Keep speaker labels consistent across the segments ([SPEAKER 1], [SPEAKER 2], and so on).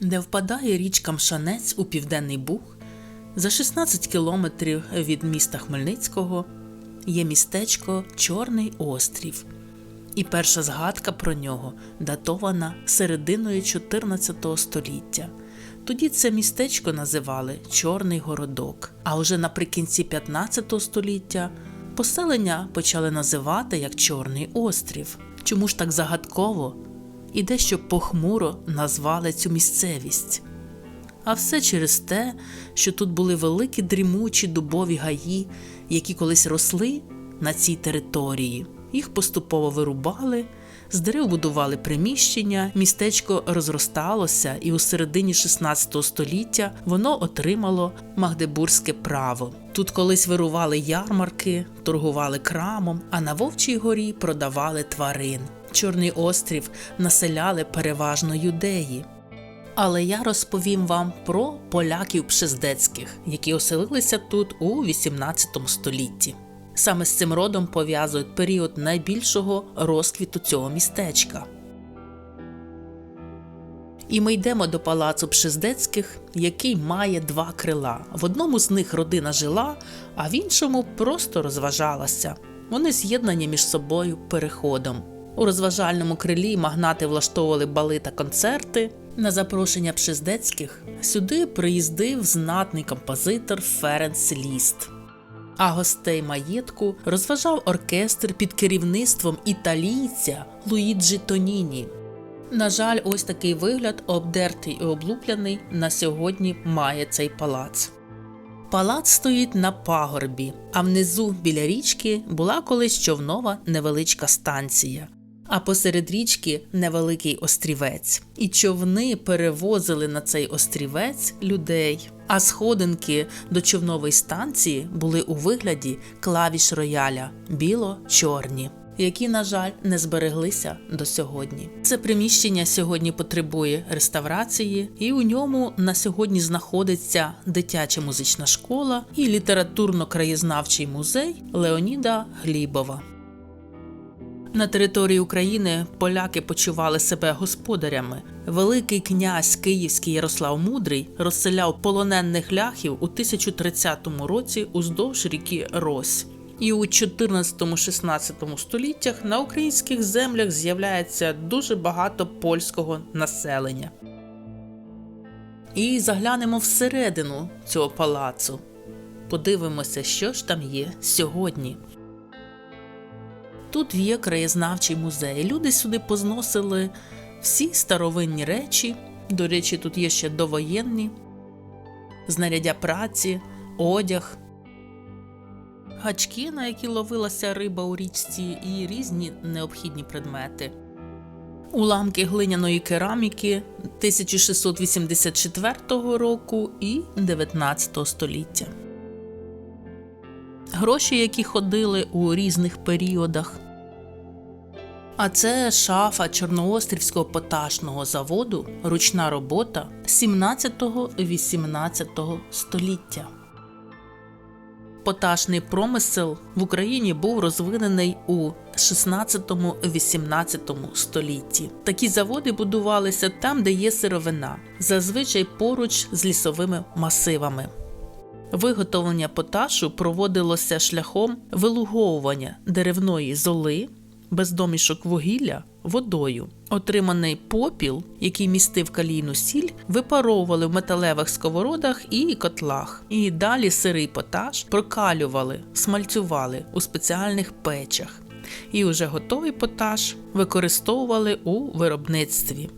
[SPEAKER 1] де впадає річка Мшанець у Південний Буг, за 16 кілометрів від міста Хмельницького є містечко Чорний Острів. І перша згадка про нього датована серединою 14 століття. Тоді це містечко називали Чорний Городок. А вже наприкінці 15 століття поселення почали називати як Чорний Острів. Чому ж так загадково і дещо похмуро назвали цю місцевість? А все через те, що тут були великі дрімучі дубові гаї, які колись росли на цій території. Їх поступово вирубали, з дерев будували приміщення, містечко розросталося, і у середині 16 століття воно отримало магдебурзьке право. Тут колись вирували ярмарки, торгували крамом, а на Вовчій горі продавали тварин. Чорний острів населяли переважно юдеї. Але я розповім вам про поляків пшездецьких, які оселилися тут у 18 столітті. Саме з цим родом пов'язують період найбільшого розквіту цього містечка. І ми йдемо до палацу Пшездецьких, який має два крила. В одному з них родина жила, а в іншому просто розважалася. Вони з'єднані між собою переходом. У розважальному крилі магнати влаштовували бали та концерти. На запрошення Пшездецьких сюди приїздив знатний композитор Ференц Ліст. А гостей маєтку розважав оркестр під керівництвом італійця Луїджі Тоніні. На жаль, ось такий вигляд, обдертий і облуплений, на сьогодні має цей палац. Палац стоїть на пагорбі, а внизу біля річки була колись човнова невеличка станція. А посеред річки невеликий острівець, і човни перевозили на цей острівець людей. А сходинки до човнової станції були у вигляді клавіш рояля біло-чорні, які, на жаль, не збереглися до сьогодні. Це приміщення сьогодні потребує реставрації, і у ньому на сьогодні знаходиться дитяча музична школа і літературно-краєзнавчий музей Леоніда Глібова. На території України поляки почували себе господарями. Великий князь Київський Ярослав Мудрий розселяв полонених ляхів у 1030 році уздовж ріки Рось. І у 14-16 століттях на українських землях з'являється дуже багато польського населення. І заглянемо всередину цього палацу. Подивимося, що ж там є сьогодні. Тут є краєзнавчий музей. Люди сюди позносили всі старовинні речі. До речі, тут є ще довоєнні, знаряддя праці, одяг, гачки, на які ловилася риба у річці, і різні необхідні предмети. Уламки глиняної кераміки 1684 року і 19 століття. Гроші, які ходили у різних періодах. А це шафа Чорноострівського поташного заводу, ручна робота 17-18 століття. Поташний промисел в Україні був розвинений у 16-18 столітті. Такі заводи будувалися там, де є сировина, зазвичай поруч з лісовими масивами. Виготовлення поташу проводилося шляхом вилуговування деревної золи без домішок вугілля водою. Отриманий попіл, який містив калійну сіль, випаровували в металевих сковородах і котлах. І далі сирий поташ прокалювали, смальцювали у спеціальних печах. І уже готовий поташ використовували у виробництві.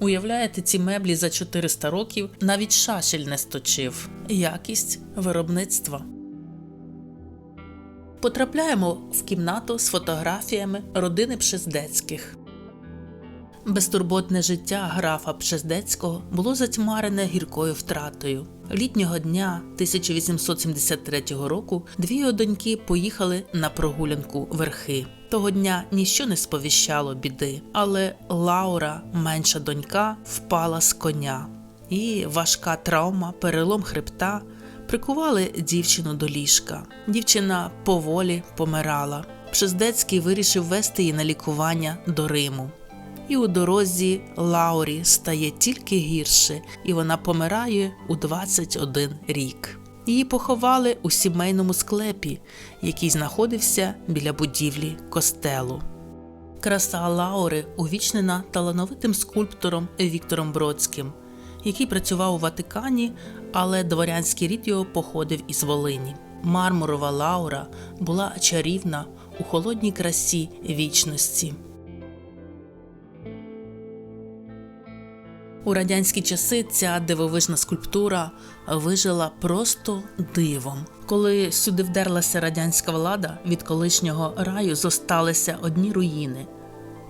[SPEAKER 1] Уявляєте, ці меблі за 400 років навіть шашель не сточив. Якість виробництва. Потрапляємо в кімнату з фотографіями родини Пшездецьких. Безтурботне життя графа Пшездецького було затьмарене гіркою втратою. Літнього дня 1873 року дві його доньки поїхали на прогулянку верхи. Того дня ніщо не сповіщало біди, але Лаура, менша донька, впала з коня, і важка травма, перелом хребта прикували дівчину до ліжка. Дівчина поволі помирала. Пшездецький вирішив вести її на лікування до Риму. І у дорозі Лаурі стає тільки гірше, і вона помирає у 21 рік. Її поховали у сімейному склепі, який знаходився біля будівлі костелу. Краса Лаури увічнена талановитим скульптором Віктором Бродським, який працював у Ватикані, але дворянський рід його походив із Волині. Мармурова Лаура була чарівна у холодній красі вічності. У радянські часи ця дивовижна скульптура вижила просто дивом. Коли сюди вдерлася радянська влада, від колишнього раю зосталися одні руїни.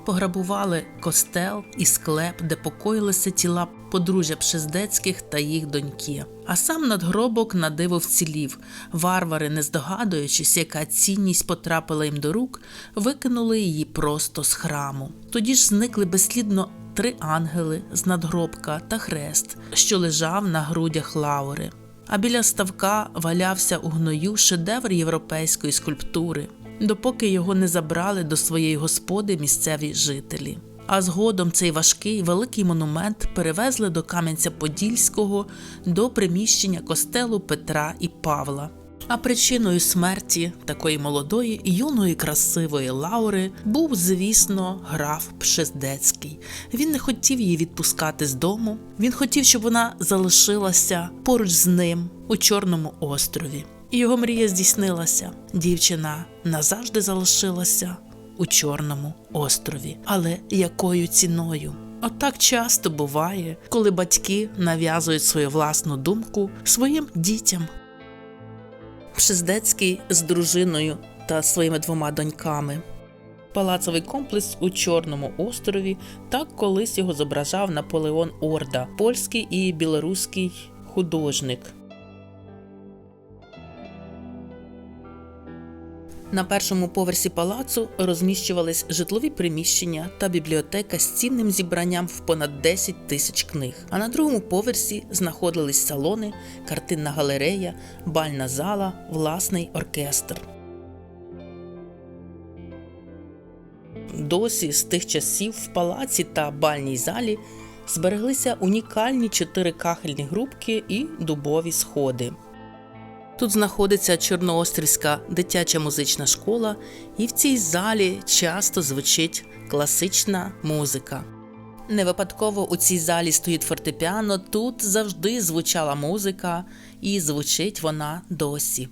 [SPEAKER 1] Пограбували костел і склеп, де покоїлися тіла подружжя Пшездецьких та їх доньки. А сам надгробок на диво вцілів. Варвари, не здогадуючись, яка цінність потрапила їм до рук, викинули її просто з храму. Тоді ж зникли безслідно три ангели з надгробка та хрест, що лежав на грудях лаури. А біля ставка валявся у гною шедевр європейської скульптури, допоки його не забрали до своєї господи місцеві жителі. А згодом цей важкий великий монумент перевезли до Кам'янця-Подільського до приміщення костелу Петра і Павла. А причиною смерті такої молодої юної красивої Лаури був, звісно, граф Пшездецький. Він не хотів її відпускати з дому. Він хотів, щоб вона залишилася поруч з ним у Чорному острові. І його мрія здійснилася. Дівчина назавжди залишилася у Чорному острові. Але якою ціною? Отак часто буває, коли батьки нав'язують свою власну думку своїм дітям. Пшездецький з дружиною та своїми двома доньками. Палацовий комплекс у Чорному острові так колись його зображав Наполеон Орда, польський і білоруський художник. На першому поверсі палацу розміщувались житлові приміщення та бібліотека з цінним зібранням в понад 10 тисяч книг. А на другому поверсі знаходились салони, картинна галерея, бальна зала, власний оркестр. Досі з тих часів в палаці та бальній залі збереглися унікальні чотири кахельні грубки і дубові сходи. Тут знаходиться Чорноострівська дитяча музична школа, і в цій залі часто звучить класична музика. Не випадково у цій залі стоїть фортепіано, тут завжди звучала музика, і звучить вона досі.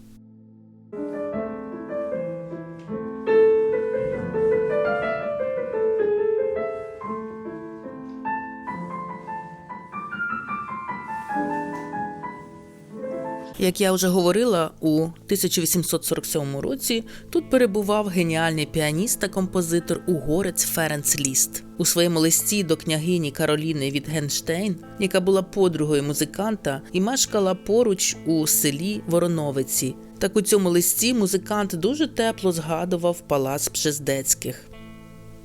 [SPEAKER 1] Як я вже говорила, у 1847 році тут перебував геніальний піаніст та композитор угорець Ференц Ліст. У своєму листі до княгині Кароліни від Генштейн, яка була подругою музиканта і мешкала поруч у селі Вороновиці. Так у цьому листі музикант дуже тепло згадував палац Пшездецьких.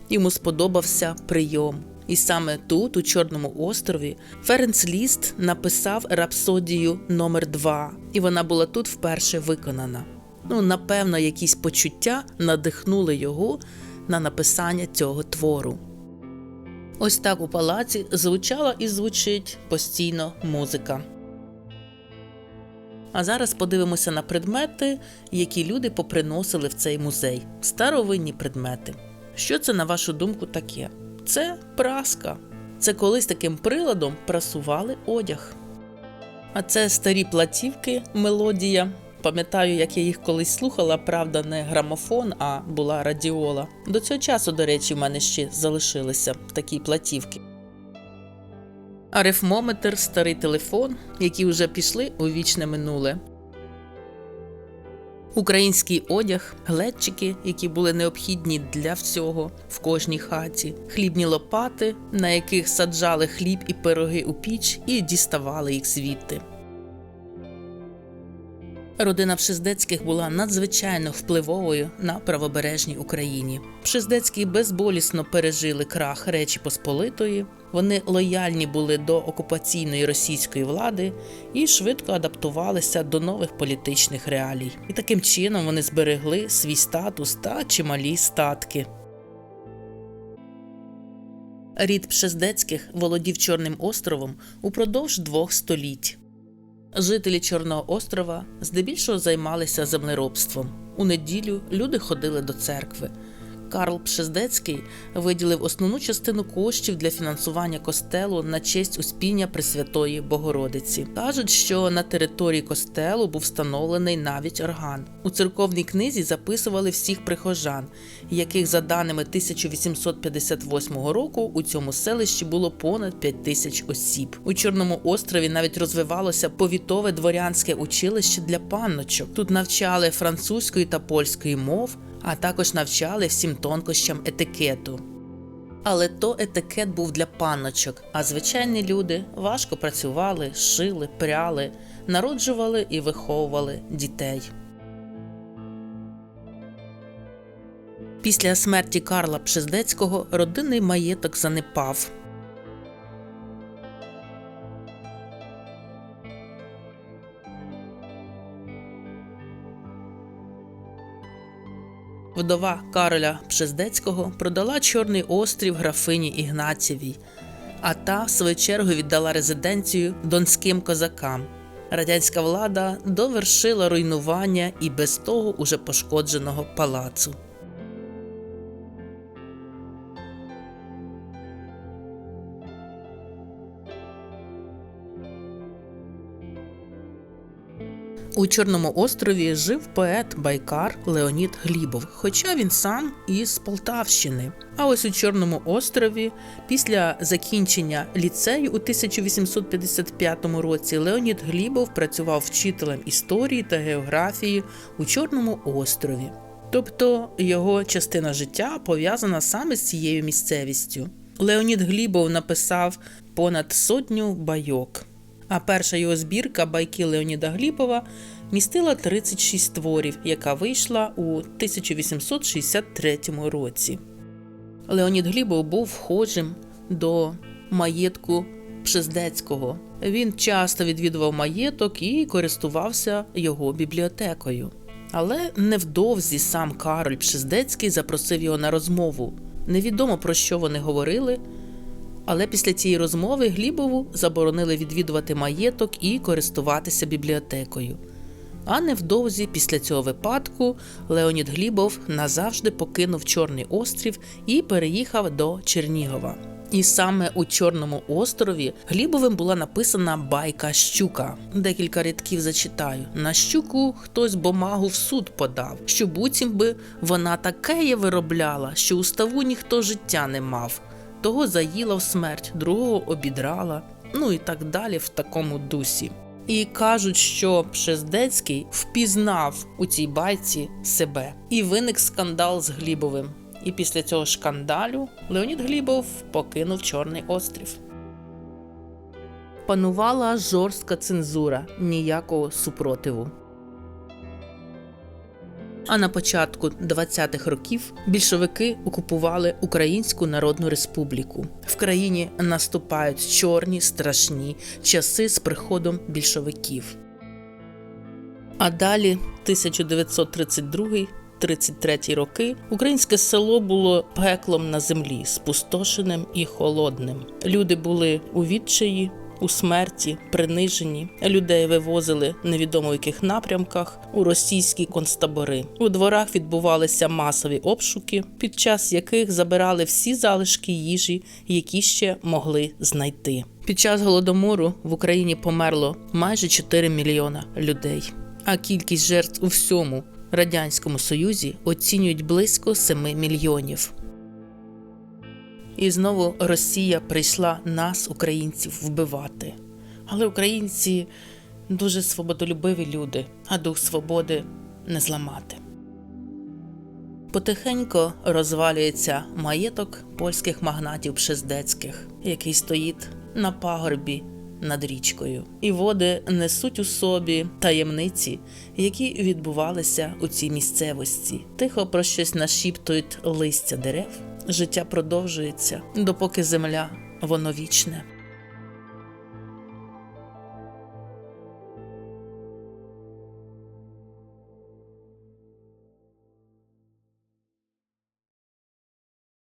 [SPEAKER 1] Йому сподобався прийом. І саме тут, у Чорному острові, Ференц Ліст написав рапсодію номер 2 і вона була тут вперше виконана. Ну, напевно, якісь почуття надихнули його на написання цього твору. Ось так у палаці звучала і звучить постійно музика. А зараз подивимося на предмети, які люди поприносили в цей музей. Старовинні предмети. Що це, на вашу думку, таке? Це праска. Це колись таким приладом прасували одяг. А це старі платівки, мелодія. Пам'ятаю, як я їх колись слухала, правда, не грамофон, а була радіола. До цього часу, до речі, в мене ще залишилися такі платівки. Арифмометр, старий телефон, які вже пішли у вічне минуле. Український одяг, глечики, які були необхідні для всього в кожній хаті, хлібні лопати, на яких саджали хліб і пироги у піч і діставали їх звідти. Родина Пшиздецьких була надзвичайно впливовою на правобережній Україні. Пшиздецькі безболісно пережили крах Речі Посполитої. Вони лояльні були до окупаційної російської влади і швидко адаптувалися до нових політичних реалій. І таким чином вони зберегли свій статус та чималі статки. Рід Пшездецьких володів Чорним островом упродовж двох століть. Жителі Чорного острова здебільшого займалися землеробством. У неділю люди ходили до церкви. Карл Пшездецький виділив основну частину коштів для фінансування костелу на честь успіння Пресвятої Богородиці. Кажуть, що на території костелу був встановлений навіть орган. У церковній книзі записували всіх прихожан, яких за даними 1858 року у цьому селищі було понад 5 тисяч осіб. У Чорному острові навіть розвивалося повітове дворянське училище для панночок. Тут навчали французької та польської мов а також навчали всім тонкощам етикету. Але то етикет був для панночок, а звичайні люди важко працювали, шили, пряли, народжували і виховували дітей. Після смерті Карла Пшездецького родинний маєток занепав. Вдова Кароля Пшездецького продала Чорний острів графині Ігнатєвій, а та, в свою чергу, віддала резиденцію донським козакам. Радянська влада довершила руйнування і без того уже пошкодженого палацу. У Чорному острові жив поет байкар Леонід Глібов, хоча він сам із Полтавщини. А ось у Чорному острові, після закінчення ліцею у 1855 році, Леонід Глібов працював вчителем історії та географії у Чорному острові. Тобто його частина життя пов'язана саме з цією місцевістю. Леонід Глібов написав понад сотню байок. А перша його збірка байки Леоніда Глібова містила 36 творів, яка вийшла у 1863 році. Леонід Глібов був вхожим до маєтку Пшездецького. Він часто відвідував маєток і користувався його бібліотекою. Але невдовзі сам Кароль Пшездецький запросив його на розмову. Невідомо про що вони говорили. Але після цієї розмови Глібову заборонили відвідувати маєток і користуватися бібліотекою. А невдовзі після цього випадку Леонід Глібов назавжди покинув Чорний острів і переїхав до Чернігова. І саме у Чорному острові Глібовим була написана байка Щука. Декілька рядків зачитаю. На щуку хтось бумагу в суд подав, що буцім би вона таке виробляла, що у ставу ніхто життя не мав того заїла в смерть, другого обідрала, ну і так далі в такому дусі. І кажуть, що Пшездецький впізнав у цій байці себе, і виник скандал з Глібовим. І після цього шкандалю Леонід Глібов покинув Чорний острів. Панувала жорстка цензура ніякого супротиву. А на початку 20-х років більшовики окупували Українську Народну Республіку. В країні наступають чорні страшні часи з приходом більшовиків. А далі 1932 33 роки українське село було пеклом на землі, спустошеним і холодним. Люди були у відчаї, у смерті, принижені. Людей вивозили невідомо в яких напрямках у російські концтабори. У дворах відбувалися масові обшуки, під час яких забирали всі залишки їжі, які ще могли знайти. Під час голодомору в Україні померло майже 4 мільйона людей, а кількість жертв у всьому радянському союзі оцінюють близько 7 мільйонів. І знову Росія прийшла нас, українців, вбивати. Але українці дуже свободолюбиві люди, а дух свободи не зламати. Потихенько розвалюється маєток польських магнатів Пшездецьких, який стоїть на пагорбі над річкою, і води несуть у собі таємниці, які відбувалися у цій місцевості. Тихо про щось нашіптують листя дерев. Життя продовжується, допоки земля воно вічне.